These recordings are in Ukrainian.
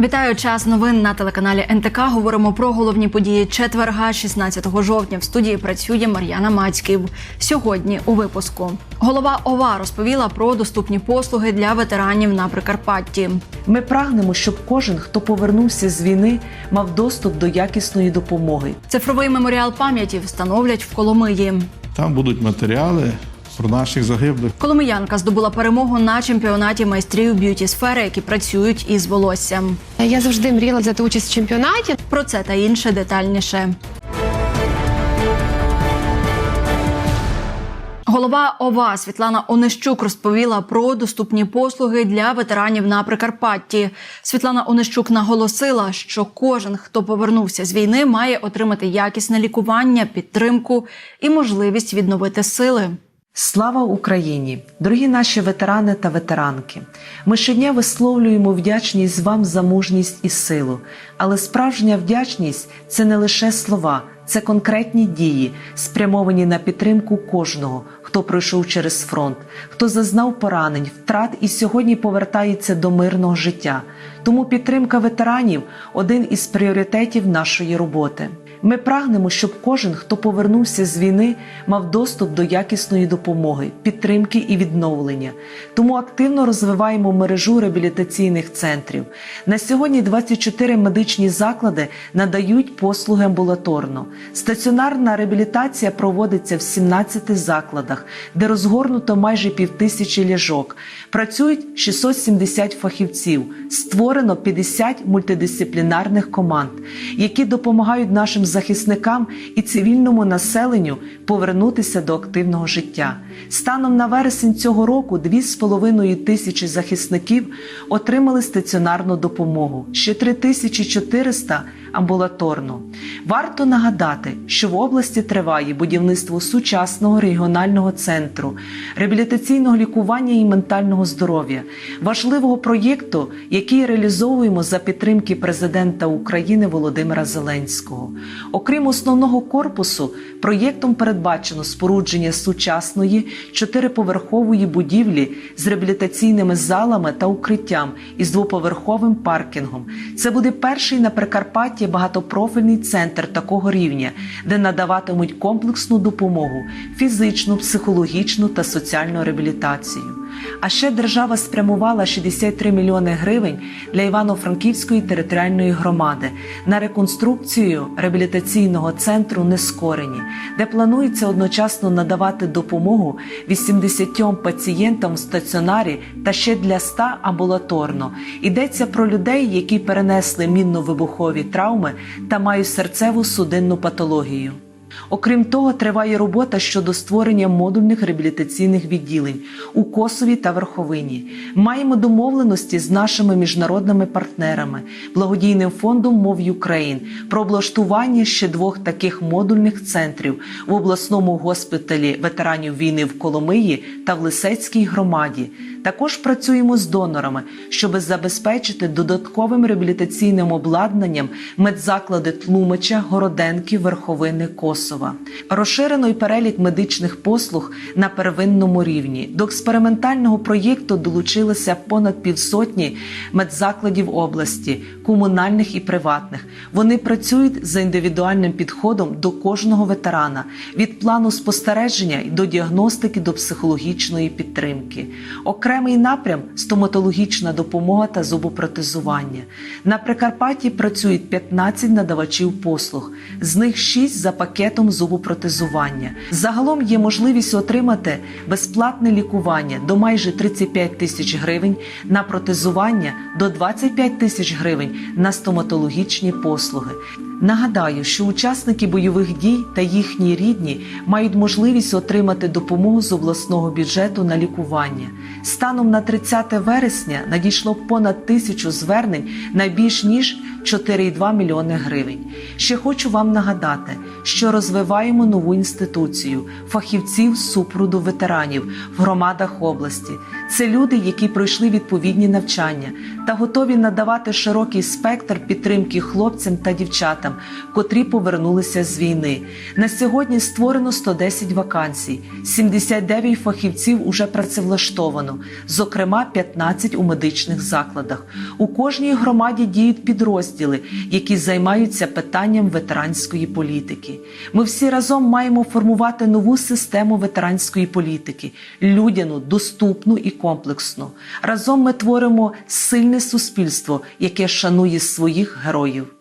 Вітаю час новин на телеканалі НТК. Говоримо про головні події четверга, 16 жовтня. В студії працює Мар'яна Мацьків. Сьогодні у випуску голова ОВА розповіла про доступні послуги для ветеранів на Прикарпатті. Ми прагнемо, щоб кожен, хто повернувся з війни, мав доступ до якісної допомоги. Цифровий меморіал пам'яті встановлять в Коломиї. Там будуть матеріали про наших загиблих. Коломиянка здобула перемогу на чемпіонаті майстрів б'юті сфери, які працюють із волоссям. Я завжди мріяла взяти участь в чемпіонаті. Про це та інше детальніше. Голова ОВА Світлана Онищук розповіла про доступні послуги для ветеранів на Прикарпатті. Світлана Онищук наголосила, що кожен, хто повернувся з війни, має отримати якісне лікування, підтримку і можливість відновити сили. Слава Україні! Дорогі наші ветерани та ветеранки! Ми щодня висловлюємо вдячність вам за мужність і силу. Але справжня вдячність це не лише слова, це конкретні дії, спрямовані на підтримку кожного, хто пройшов через фронт, хто зазнав поранень, втрат і сьогодні повертається до мирного життя. Тому підтримка ветеранів один із пріоритетів нашої роботи. Ми прагнемо, щоб кожен, хто повернувся з війни, мав доступ до якісної допомоги, підтримки і відновлення. Тому активно розвиваємо мережу реабілітаційних центрів. На сьогодні 24 медичні заклади надають послуги амбулаторно. Стаціонарна реабілітація проводиться в 17 закладах, де розгорнуто майже півтисячі ліжок. Працюють 670 фахівців, створено 50 мультидисциплінарних команд, які допомагають нашим захисникам і цивільному населенню повернутися до активного життя. Станом на вересень цього року 2,5 тисячі захисників отримали стаціонарну допомогу, ще 3400 амбулаторно. Варто нагадати, що в області триває будівництво сучасного регіонального центру реабілітаційного лікування і ментального здоров'я, важливого проєкту, який реалізовуємо за підтримки президента України Володимира Зеленського. Окрім основного корпусу, проєктом передбачено спорудження сучасної чотириповерхової будівлі з реабілітаційними залами та укриттям із двоповерховим паркінгом. Це буде перший на Прикарпатті багатопрофільний центр такого рівня, де надаватимуть комплексну допомогу, фізичну, психологічну та соціальну реабілітацію. А ще держава спрямувала 63 мільйони гривень для Івано-Франківської територіальної громади на реконструкцію реабілітаційного центру Нескорені, де планується одночасно надавати допомогу 80 пацієнтам в стаціонарі та ще для 100 амбулаторно. Йдеться про людей, які перенесли мінно-вибухові травми та мають серцеву судинну патологію. Окрім того, триває робота щодо створення модульних реабілітаційних відділень у Косові та Верховині. Маємо домовленості з нашими міжнародними партнерами, благодійним фондом Мов Юкрейн про облаштування ще двох таких модульних центрів в обласному госпіталі ветеранів війни в Коломиї та в Лисецькій громаді. Також працюємо з донорами, щоб забезпечити додатковим реабілітаційним обладнанням медзаклади Тлумача, Городенки, Верховини, Косова. Розширено й перелік медичних послуг на первинному рівні. До експериментального проєкту долучилося понад півсотні медзакладів області, комунальних і приватних. Вони працюють за індивідуальним підходом до кожного ветерана від плану спостереження до діагностики до психологічної підтримки. Окремий напрям стоматологічна допомога та зубопротезування. На Прикарпатті працюють 15 надавачів послуг, з них 6 за пакетом зубопротезування. Загалом є можливість отримати безплатне лікування до майже 35 тисяч гривень на протезування до 25 тисяч гривень на стоматологічні послуги. Нагадаю, що учасники бойових дій та їхні рідні мають можливість отримати допомогу з обласного бюджету на лікування. Станом на 30 вересня надійшло понад тисячу звернень на більш ніж 4,2 мільйони гривень. Ще хочу вам нагадати, що розвиваємо нову інституцію фахівців з супроводу ветеранів в громадах області. Це люди, які пройшли відповідні навчання та готові надавати широкий спектр підтримки хлопцям та дівчатам студентам, котрі повернулися з війни. На сьогодні створено 110 вакансій, 79 фахівців уже працевлаштовано, зокрема 15 у медичних закладах. У кожній громаді діють підрозділи, які займаються питанням ветеранської політики. Ми всі разом маємо формувати нову систему ветеранської політики, людяну, доступну і комплексну. Разом ми творимо сильне суспільство, яке шанує своїх героїв.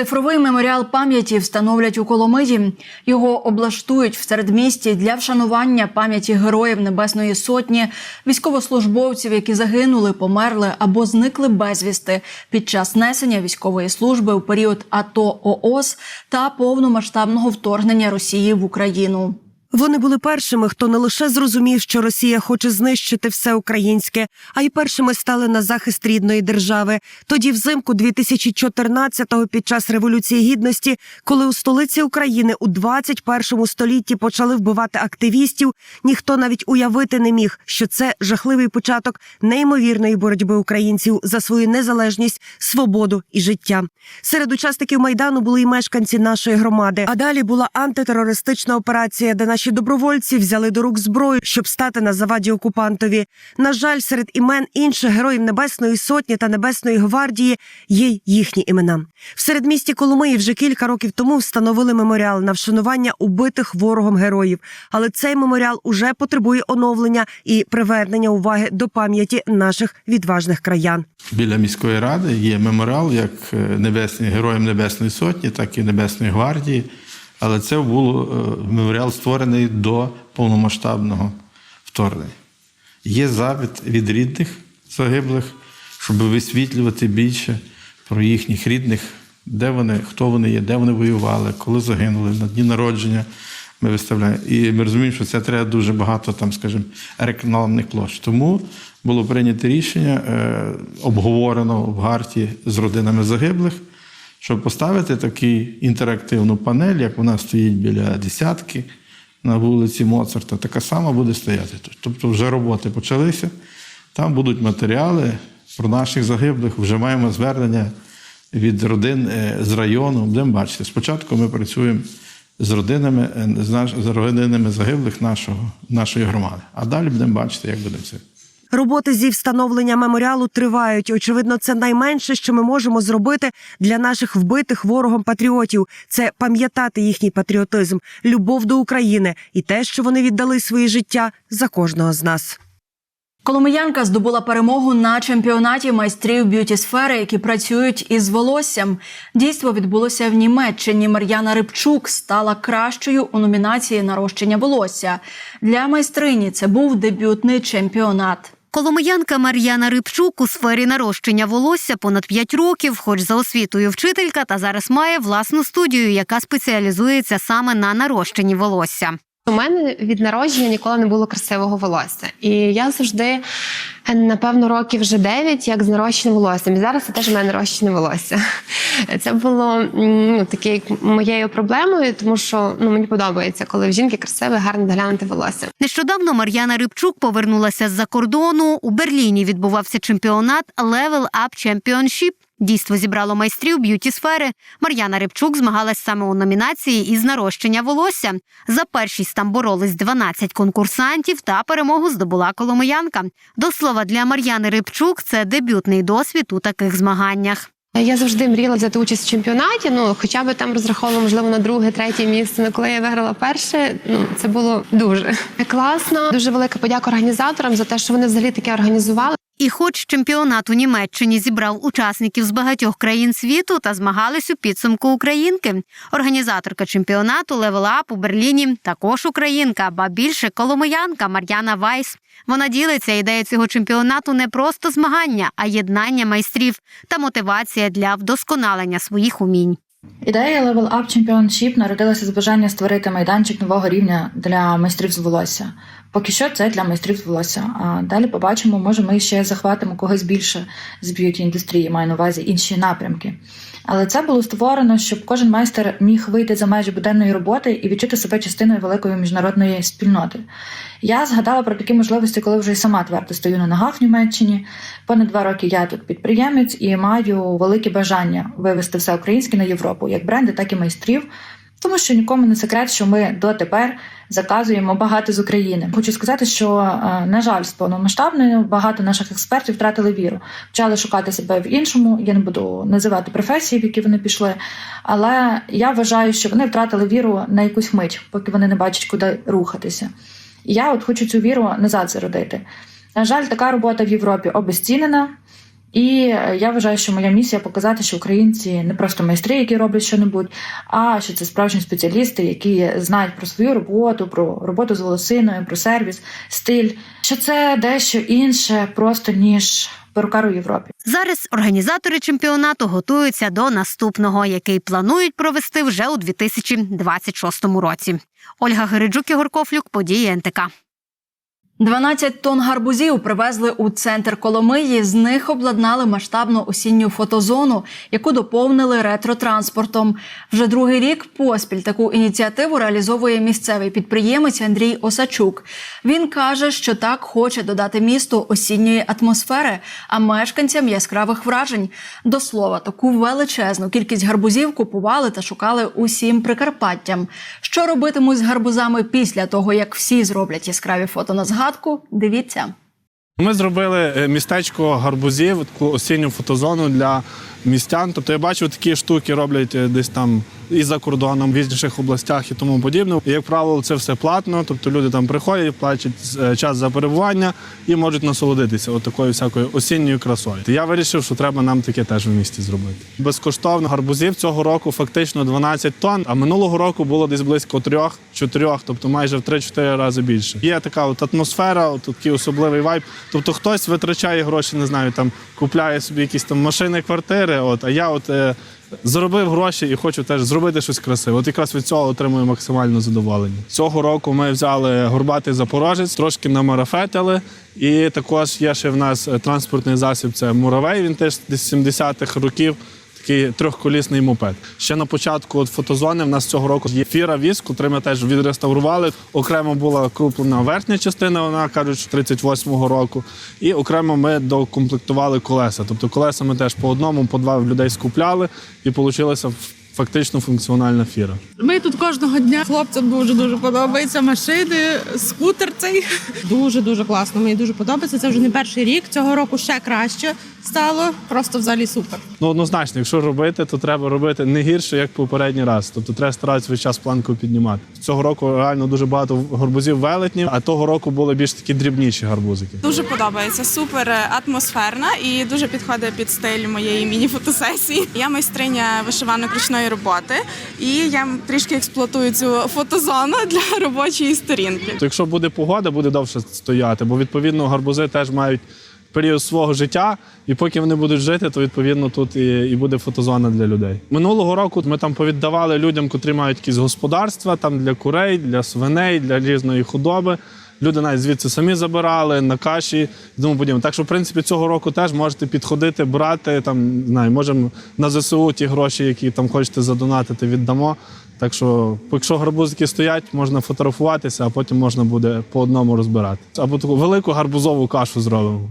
Цифровий меморіал пам'яті встановлять у Коломиї. Його облаштують в середмісті для вшанування пам'яті героїв Небесної Сотні, військовослужбовців, які загинули, померли або зникли безвісти під час несення військової служби у період АТО ООС та повномасштабного вторгнення Росії в Україну. Вони були першими, хто не лише зрозумів, що Росія хоче знищити все українське, а й першими стали на захист рідної держави. Тоді, взимку 2014-го, під час революції гідності, коли у столиці України у 21 столітті почали вбивати активістів, ніхто навіть уявити не міг, що це жахливий початок неймовірної боротьби українців за свою незалежність, свободу і життя. Серед учасників майдану були й мешканці нашої громади. А далі була антитерористична операція, де наші добровольці взяли до рук зброю, щоб стати на заваді окупантові. На жаль, серед імен інших героїв Небесної Сотні та Небесної гвардії є їхні імена. В середмісті Коломиї вже кілька років тому встановили меморіал на вшанування убитих ворогом героїв. Але цей меморіал уже потребує оновлення і привернення уваги до пам'яті наших відважних краян. Біля міської ради є меморіал як е, небесні, героям Небесної Сотні, так і Небесної гвардії. Але це був е, меморіал створений до повномасштабного вторгнення. Є запит від рідних загиблих, щоб висвітлювати більше про їхніх рідних, де вони, хто вони є, де вони воювали, коли загинули, на дні народження. Ми виставляємо. І ми розуміємо, що це треба дуже багато, там, скажімо, рекламних площ. Тому було прийнято рішення, е, обговорено в Гарті з родинами загиблих, щоб поставити таку інтерактивну панель, як вона стоїть біля десятки на вулиці Моцарта, така сама буде стояти тут. Тобто вже роботи почалися. Там будуть матеріали про наших загиблих. Вже маємо звернення від родин е, з району. Будемо бачити. Спочатку ми працюємо з родинами, е, з родинами загиблих нашого, нашої громади. А далі будемо бачити, як буде це. Роботи зі встановлення меморіалу тривають. Очевидно, це найменше, що ми можемо зробити для наших вбитих ворогом патріотів. Це пам'ятати їхній патріотизм, любов до України і те, що вони віддали своє життя за кожного з нас. Коломиянка здобула перемогу на чемпіонаті майстрів б'юті сфери, які працюють із волоссям. Дійство відбулося в Німеччині. Мар'яна Рибчук стала кращою у номінації нарощення волосся. Для майстрині це був дебютний чемпіонат. Коломиянка Мар'яна Рибчук у сфері нарощення волосся понад 5 років, хоч за освітою вчителька, та зараз має власну студію, яка спеціалізується саме на нарощенні волосся. У мене від народження ніколи не було красивого волосся. І я завжди, напевно, років вже 9, як з нарощеним волоссям. І зараз це теж у мене нарощене волосся. Це було ну, таке моєю проблемою, тому що ну, мені подобається, коли в жінки красиве, гарно доглянути волосся. Нещодавно Мар'яна Рибчук повернулася з-за кордону. У Берліні відбувався чемпіонат Level Up Championship. Дійство зібрало майстрів б'юті сфери. Мар'яна Рибчук змагалась саме у номінації із нарощення волосся. За першість там боролись 12 конкурсантів та перемогу здобула коломиянка. До слова, для Мар'яни Рибчук це дебютний досвід у таких змаганнях. Я завжди мріяла взяти участь в чемпіонаті. Ну, хоча б там розраховувала, можливо, на друге, третє місце. Ну, коли я виграла перше, ну це було дуже класно. Дуже велика подяка організаторам за те, що вони взагалі таке організували. І хоч чемпіонат у Німеччині зібрав учасників з багатьох країн світу та змагались у підсумку українки. Організаторка чемпіонату Up у Берліні також українка, ба більше коломиянка Мар'яна Вайс. Вона ділиться ідея цього чемпіонату не просто змагання, а єднання майстрів та мотивація для вдосконалення своїх умінь. Ідея Level Up Championship народилася з бажання створити майданчик нового рівня для майстрів з волосся. Поки що це для майстрів з волосся. А далі побачимо, може, ми ще захватимо когось більше з б'юті індустрії, маю на увазі інші напрямки. Але це було створено, щоб кожен майстер міг вийти за межі буденної роботи і відчути себе частиною великої міжнародної спільноти. Я згадала про такі можливості, коли вже й сама твердо стою на ногах в Німеччині. Понад два роки я тут підприємець і маю велике бажання вивести все українське на Європу, як бренди, так і майстрів. Тому що нікому не секрет, що ми дотепер заказуємо багато з України. Хочу сказати, що е, на жаль, з повномасштабною багато наших експертів втратили віру, почали шукати себе в іншому. Я не буду називати професії, в які вони пішли. Але я вважаю, що вони втратили віру на якусь мить, поки вони не бачать, куди рухатися. І я от хочу цю віру назад зародити. На жаль, така робота в Європі обезцінена. І е, я вважаю, що моя місія показати, що українці не просто майстри, які роблять щось, а що це справжні спеціалісти, які знають про свою роботу, про роботу з волосиною, про сервіс, стиль. Що це дещо інше просто ніж перукар у Європі. Зараз організатори чемпіонату готуються до наступного, який планують провести вже у 2026 році. Ольга Гериджук, Ігор Кофлюк, події НТК. 12 тонн гарбузів привезли у центр Коломиї. З них обладнали масштабну осінню фотозону, яку доповнили ретротранспортом. Вже другий рік поспіль таку ініціативу реалізовує місцевий підприємець Андрій Осачук. Він каже, що так хоче додати місту осінньої атмосфери, а мешканцям яскравих вражень. До слова, таку величезну кількість гарбузів купували та шукали усім Прикарпаттям. Що робитимуть з гарбузами після того, як всі зроблять яскраві фото на згадку? Дивіться. Ми зробили е, містечко гарбузів, таку осінню фотозону для містян. Тобто я бачу, такі штуки роблять е, десь там і за кордоном, в інших областях і тому подібне. І, як правило, це все платно. Тобто люди там приходять, платять е, час за перебування і можуть насолодитися от такою всякою осінньою красою. Я вирішив, що треба нам таке теж в місті зробити. Безкоштовно гарбузів цього року фактично 12 тонн, а минулого року було десь близько 3-4, тобто майже в 3-4 рази більше. Є така от атмосфера, от такий особливий вайб. Тобто хтось витрачає гроші, не знаю, там купляє собі якісь там машини, квартири. От а я от е, заробив гроші і хочу теж зробити щось красиве. От якраз від цього отримую максимальне задоволення. Цього року ми взяли горбатий запорожець, трошки намарафетили. І також є ще в нас е, транспортний засіб. Це муравей. Він теж десь 70-х років. Такий трьохколісний мопед. Ще на початку от фотозони в нас цього року є фіра віз, котрий ми теж відреставрували. Окремо була круплена верхня частина, вона кажуть, що 38-го року. І окремо ми докомплектували колеса. Тобто колеса ми теж по одному, по два людей скупляли, і вийшла фактично функціональна фіра. Ми тут кожного дня хлопцям дуже дуже подобається машини, скутер цей дуже дуже класно. Мені дуже подобається. Це вже не перший рік. Цього року ще краще стало. Просто взагалі супер. Ну, однозначно, якщо робити, то треба робити не гірше, як попередній раз. Тобто треба старатися весь час планку піднімати. Цього року реально дуже багато гарбузів велетнів, а того року були більш такі дрібніші гарбузики. Дуже подобається, супер атмосферна і дуже підходить під стиль моєї міні-фотосесії. Я майстриня вишиванок ручної роботи, і я трішки експлуатую цю фотозону для робочої сторінки. То якщо буде погода, буде довше стояти, бо відповідно гарбузи теж мають період свого життя, і поки вони будуть жити, то відповідно тут і, і буде фотозона для людей. Минулого року ми там повіддавали людям, котрі мають якісь господарства там для курей, для свиней, для різної худоби. Люди навіть звідси самі забирали на каші і тому подібне. Так що, в принципі, цього року теж можете підходити, брати там, знаю, можемо на ЗСУ ті гроші, які там хочете задонатити, віддамо. Так що, якщо гарбузики стоять, можна фотографуватися, а потім можна буде по одному розбирати. Або таку велику гарбузову кашу зробимо.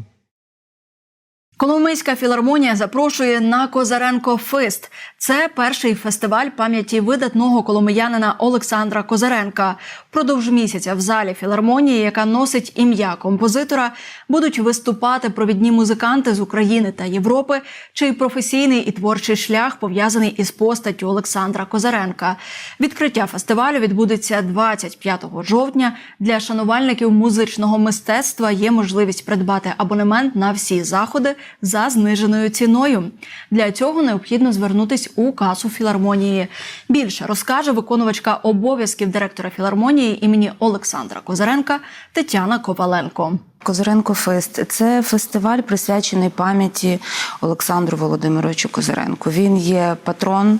Коломийська філармонія запрошує на Козаренко Фест. Це перший фестиваль пам'яті видатного коломиянина Олександра Козаренка. Впродовж місяця в залі філармонії, яка носить ім'я композитора, будуть виступати провідні музиканти з України та Європи, чий професійний і творчий шлях пов'язаний із постаттю Олександра Козаренка. Відкриття фестивалю відбудеться 25 жовтня. Для шанувальників музичного мистецтва є можливість придбати абонемент на всі заходи за зниженою ціною. Для цього необхідно звернутись у касу філармонії. Більше розкаже виконувачка обов'язків директора філармонії імені Олександра Козаренка Тетяна Коваленко. Козиренко Фест це фестиваль, присвячений пам'яті Олександру Володимировичу Козиренку. Він є патрон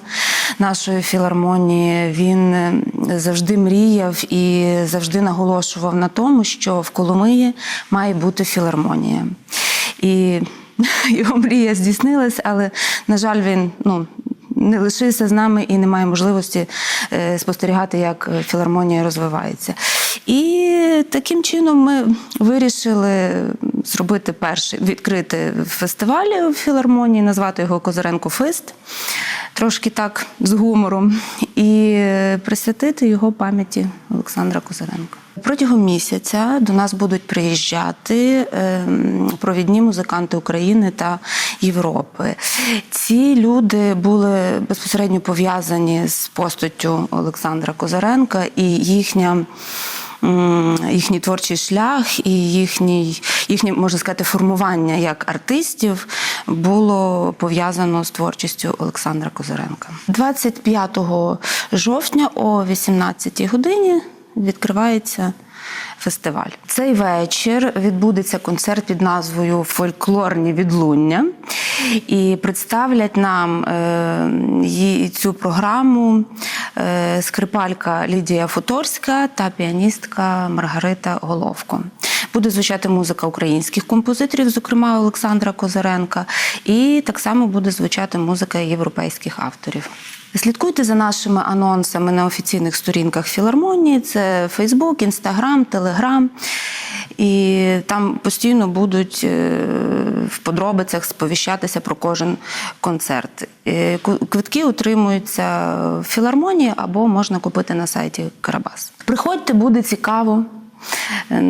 нашої філармонії. Він е, завжди мріяв і завжди наголошував на тому, що в Коломиї має бути філармонія. І його мрія здійснилась, але, на жаль, він ну, не лишився з нами і не має можливості е, спостерігати, як філармонія розвивається. І таким чином ми вирішили зробити перший відкрити фестиваль у філармонії, назвати його Козиренко Фест, трошки так з гумором, і присвятити його пам'яті Олександра Козиренка. Протягом місяця до нас будуть приїжджати ем, провідні музиканти України та Європи. Ці люди були безпосередньо пов'язані з постаттю Олександра Козаренка і їхня. Їхній творчий шлях і їхній, їхнє, можна сказати, формування як артистів було пов'язано з творчістю Олександра Козаренка. 25 жовтня о 18 годині відкривається фестиваль. Цей вечір відбудеться концерт під назвою Фольклорні відлуння. І представлять нам е, цю програму е, скрипалька Лідія Футорська та піаністка Маргарита Головко. Буде звучати музика українських композиторів, зокрема Олександра Козаренка, і так само буде звучати музика європейських авторів. Слідкуйте за нашими анонсами на офіційних сторінках філармонії: це Фейсбук, Інстаграм, Телеграм. І там постійно будуть е, в подробицях сповіщатися про кожен концерт. Е, Квитки утримуються в філармонії або можна купити на сайті Карабас. Приходьте, буде цікаво е,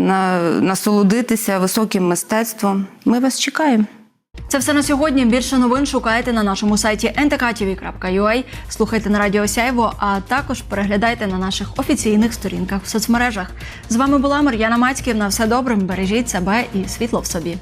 насолодитися високим мистецтвом. Ми вас чекаємо. Це все на сьогодні. Більше новин шукайте на нашому сайті ntktv.ua, слухайте на Радіо Сяйво, а також переглядайте на наших офіційних сторінках в соцмережах. З вами була Мар'яна Мацьків. На все добре, бережіть себе і світло в собі.